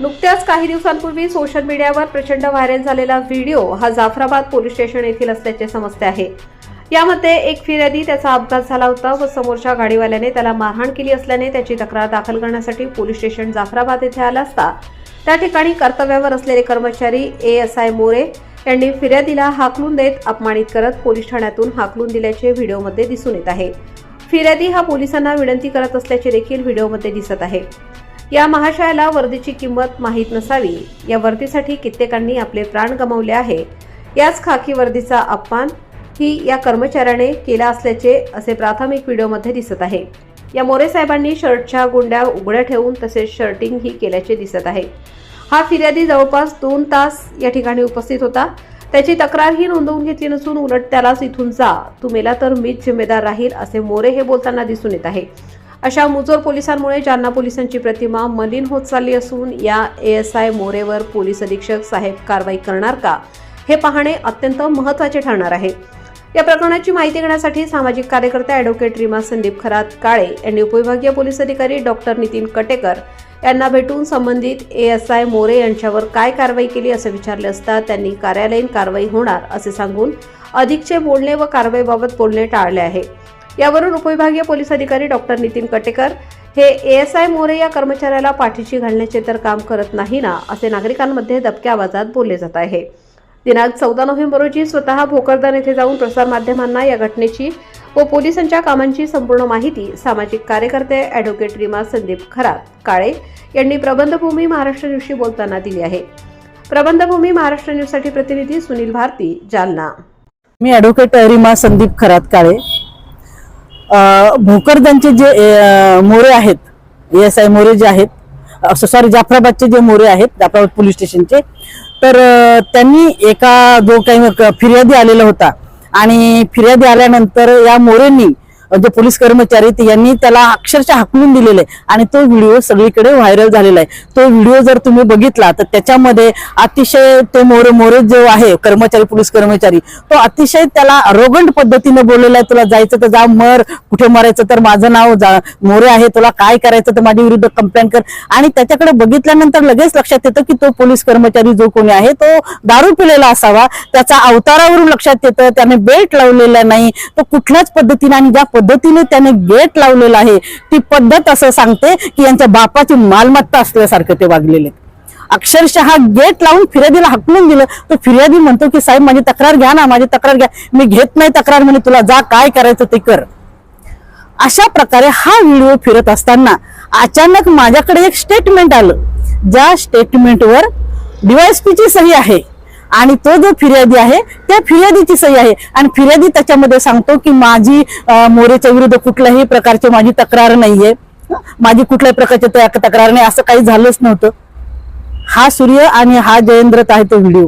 नुकत्याच काही दिवसांपूर्वी सोशल मीडियावर प्रचंड व्हायरल झालेला व्हिडिओ हा जाफराबाद पोलीस स्टेशन येथील असल्याचे समजते आहे. यामध्ये एक फिर्यादी त्याचा अपघात झाला होता व समोरच्या गाडीवाल्याने त्याला मारहाण केली असल्याने त्याची तक्रार दाखल करण्यासाठी पोलीस स्टेशन जाफराबाद येथे आला असता. त्या ठिकाणी कर्तव्यावर असलेले कर्मचारी ए एस आय मोरे यांनी फिर्यादीला हाकलून देत अपमानित करत पोलीस ठाण्यातून हाकलून दिल्याचे व्हिडिओमध्ये दिसून येत आहे. फिर्यादी हा पोलिसांना विनंती करत असल्याचे देखील व्हिडिओमध्ये दिसत आहे. या महाशयाला वर्दीची किंमत माहीत नसावी. या वर्दीसाठी कित्येकांनी आपले प्राण गमावले आहे. याच खाकी वर्दीचा अपमान ही या कर्मचाऱ्याने केला असल्याचे असे प्राथमिक व्हिडिओमध्ये दिसत आहे. या मोरे साहेबांनी शर्टच्या गुंड्या उघड्या ठेवून तसेच शर्टिंग ही केल्याचे दिसत आहे. हा फिर्यादी जवळपास दोन तास या ठिकाणी उपस्थित होता. त्याची तक्रारही नोंदवून घेतली नसून उलट त्यालाच इथून जा. तू मेला तर मीच जिम्मेदार राहील असे मोरे हे बोलताना दिसून येत आहे. अशा मुजोर पोलिसांमुळे जालना पोलिसांची प्रतिमा मलिन होत चालली असून या एएसआय मोरेवर पोलीस अधीक्षक साहेब कारवाई करणार का हे पाहणे अत्यंत महत्त्वाचे ठरणार आहे. या प्रकरणाची माहिती घेण्यासाठी सामाजिक कार्यकर्ते अॅडव्होकेट रीमा संदीप खरात काळे यांनी उपविभागीय पोलीस अधिकारी डॉक्टर नितीन कटेकर यांना भेटून संबंधित एएसआय मोरे यांच्यावर काय कारवाई केली असं विचारले असता त्यांनी कार्यालयीन कारवाई होणार असे सांगून अधिकचे बोलणे व कारवाईबाबत बोलणे टाळले आहे. यावरून उपविभागीय पोलीस अधिकारी डॉक्टर नितीन कटेकर हे एएसआय मोरे या कर्मचाऱ्याला पाठीशी घालण्याचे तर काम करत नाही ना असे नागरिकांमध्ये दबक्या आवाजात बोलले जात आहे. दिनांक चौदा नोव्हेंबर रोजी स्वतः भोकरदान येथे जाऊन प्रसारमाध्यमांना या घटनेची व पोलिसांच्या कामांची संपूर्ण माहिती सामाजिक कार्यकर्ते अॅडव्होकेट रीमा संदीप खरात काळे यांनी प्रबंधभूमी महाराष्ट्र न्यूजशी बोलताना दिली आहे. प्रबंधभूमी महाराष्ट्र न्यूजसाठी प्रतिनिधी सुनील भारती जालना. मी अॅडव्होकेट रीमा संदीप खरात काळे. भोकरदनचे जे मोरे आहेत एस आय मोरे जे आहेत सॉरी जाफराबादचे जे मोरे आहेत जाफराबाद पोलीस स्टेशनचे तर त्यांनी एका जो काही फिर्यादी आलेला होता. आणि फिर्यादी आल्यानंतर या मोरेंनी जे पोलीस कर्मचारी यांनी त्याला अक्षरशः हाकलून दिलेले आहे. आणि तो व्हिडिओ सगळीकडे व्हायरल झालेला आहे. तो व्हिडिओ जर तुम्ही बघितला तर त्याच्यामध्ये अतिशय तो मोरे मोरे जो आहे कर्मचारी पोलीस कर्मचारी तो अतिशय त्याला रोगंड पद्धतीने बोललेला आहे. तुला जायचं तर जा मर. कुठे मरायचं तर माझं नाव जा. मोरे आहे तुला काय करायचं तर माझ्या विरुद्ध कंप्लेंट कर. आणि त्याच्याकडे बघितल्यानंतर लगेच लक्षात येतं की तो पोलीस कर्मचारी जो कोणी आहे तो दारू पिलेला असावा. त्याचा अवतारावरून लक्षात येतं. त्याने बेल्ट लावलेला नाही. तो कुठल्याच पद्धतीने आणि ज्या पद्धतीने त्याने गेट लावलेला आहे. ती पद्धत असं सांगते की यांच्या बापाची मालमत्ता असल्यासारखं ते वागलेले अक्षरशः गेट लावून फिर्यादीला हकलून दिलं. तर फिर्यादी म्हणतो की साहेब माझी तक्रार घ्या ना माझी तक्रार घ्या. मी घेत नाही तक्रार म्हणे तुला जा काय करायचं ते कर. अशा प्रकारे हा व्हिडिओ फिरत असताना अचानक माझ्याकडे एक स्टेटमेंट आलं. ज्या स्टेटमेंटवर डीवायएसपीची सही आहे. आणि तो जो फिर्यादी आहे त्या फिर्यादीची सही आहे. आणि फिर्यादी त्याच्यामध्ये सांगतो की माझी मोरेच्या विरुद्ध कुठल्याही प्रकारची माझी तक्रार नाहीये. माझी कुठल्याही प्रकारची तक्रार नाही असं काही झालंच नव्हतं. हा सूर्य आणि हा जयेंद्रत आहे तो व्हिडिओ.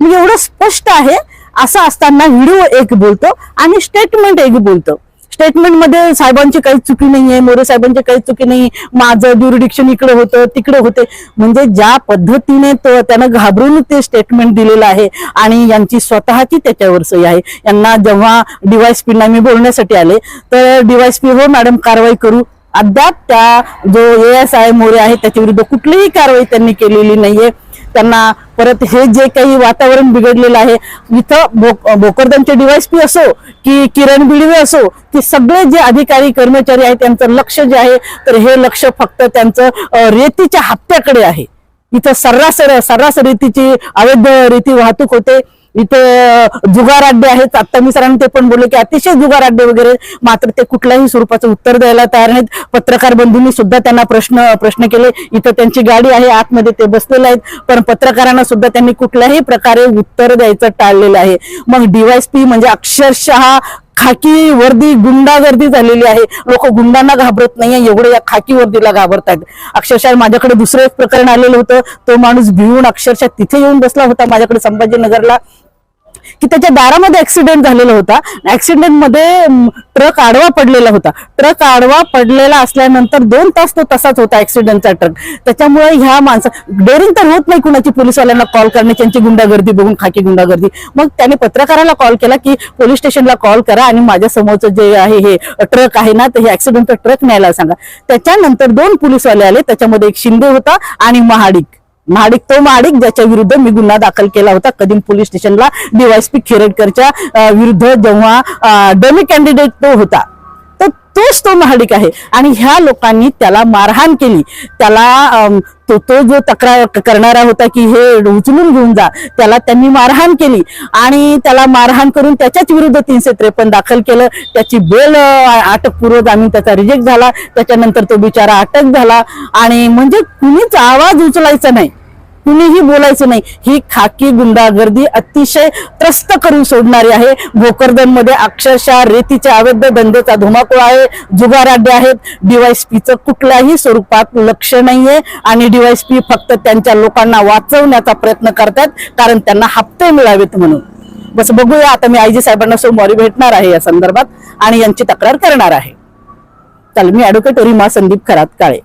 म्हणजे एवढं स्पष्ट आहे असं असताना व्हिडिओ एक बोलतो आणि स्टेटमेंट एक बोलतो. स्टेटमेंटमध्ये साहेबांची काही चुकी नाहीये मोरे साहेबांची काही चुकी नाही. माझं ज्युरिडिक्शन इकडे होतं तिकडे होते. म्हणजे ज्या पद्धतीने तो त्यानं घाबरून ते स्टेटमेंट दिलेलं आहे आणि यांची स्वतःची त्याच्यावर सही आहे. यांना जेव्हा डीवायसपीना मी बोलण्यासाठी आले तर डीवायसपी हो मॅडम कारवाई करू. अद्याप त्या जो एस आय मोरे आहे त्याच्या विरुद्ध कुठलीही कारवाई त्यांनी केलेली नाहीये. त्यांना परत हे जे काही वातावरण बिघडलेलं आहे इथं भोक भोकरदनचे डीवायसपी असो की किरण बिडवे असो की सगळे जे अधिकारी कर्मचारी आहेत त्यांचं लक्ष जे आहे तर हे लक्ष फक्त त्यांचं रेतीच्या हप्त्याकडे आहे. इथं सर्रास सर्रास रीतीची अवैध रीती वाहतूक होते. इथे जुगाराड्डे जुगार अड्डे आहेत. आता मी सरांनी ते पण बोलले की अतिशय जुगार अड्डे वगैरे. मात्र ते कुठल्याही स्वरूपाचं उत्तर द्यायला तयार नाहीत. पत्रकार बंधूंनी सुद्धा त्यांना प्रश्न प्रश्न केले. इथं त्यांची गाडी आहे. आतमध्ये ते बसलेले आहेत. पण पत्रकारांना सुद्धा त्यांनी कुठल्याही प्रकारे उत्तर द्यायचं टाळलेलं आहे. मग डीवायसपी म्हणजे अक्षरशः खाकी वर्दी गुंडागर्दी झालेली आहे. लोक गुंडांना घाबरत नाहीये. एवढे या खाकी वर्दीला आहेत अक्षरशः माझ्याकडे दुसरं एक प्रकरण आलेलं होतं. तो माणूस भिवून अक्षरशः तिथे येऊन बसला होता माझ्याकडे संभाजीनगरला. की त्याच्या दारामध्ये ऍक्सिडेंट झालेला होता. ऍक्सिडेंटमध्ये ट्रक आडवा पडलेला होता. ट्रक आडवा पडलेला असल्यानंतर दोन तास तो तसाच होता ऍक्सिडेंटचा ट्रक त्याच्यामुळे ह्या माणसा डेअरिंग तर होत नाही कुणाची पोलिसवाल्यांना कॉल करण्याची त्यांची गुंडागर्दी बघून खाकी गुंडागर्दी. मग त्याने पत्रकाराला कॉल केला की पोलीस स्टेशनला कॉल करा आणि माझ्या समोरचं जे आहे हे ट्रक आहे ना तर हे ऍक्सिडेंटचा ट्रक न्यायला सांगा. त्याच्यानंतर दोन पोलीसवाले आले. त्याच्यामध्ये एक शिंदे होता आणि महाडिक. महाडिक तो महाडिक ज्याच्या विरुद्ध मी गुन्हा दाखल केला होता. कदीम पोलीस स्टेशनला डीवायसपी खेरडकरच्या विरुद्ध जेव्हा डमी कॅन्डिडेट तो होता. तोच तो महाडिक आहे. आणि ह्या लोकांनी त्याला मारहाण केली. त्याला तो तो जो तक्रार करणारा होता की हे उचलून घेऊन जा त्याला त्यांनी मारहाण केली. आणि त्याला मारहाण करून त्याच्याच विरुद्ध तीनशे त्रेपन्न दाखल केलं. त्याची बेल अटकपूर्व जामीन त्याचा रिजेक्ट झाला. त्याच्यानंतर तो बिचारा अटक झाला. आणि म्हणजे कुणीच आवाज उचलायचा नाही. कुणीही बोलायचं नाही. ही खाकी गुंडागर्दी अतिशय त्रस्त करून सोडणारी आहे. भोकरदनमध्ये अक्षरशः रेतीच्या अवैध धंद्याचा धुमाकूळ आहे. जुगाराड्य आहेत. डीवायसपीचं कुठल्याही स्वरूपात लक्ष नाहीये. आणि डीवायसपी फक्त त्यांच्या लोकांना वाचवण्याचा प्रयत्न करतात. कारण त्यांना हप्ते मिळावेत म्हणून. बस बघूया. आता मी आयजी साहेबांना सोमवारी भेटणार आहे या संदर्भात. आणि यांची तक्रार करणार आहे. चल मी ऍडव्होकेट रिमा संदीप खरात काळे.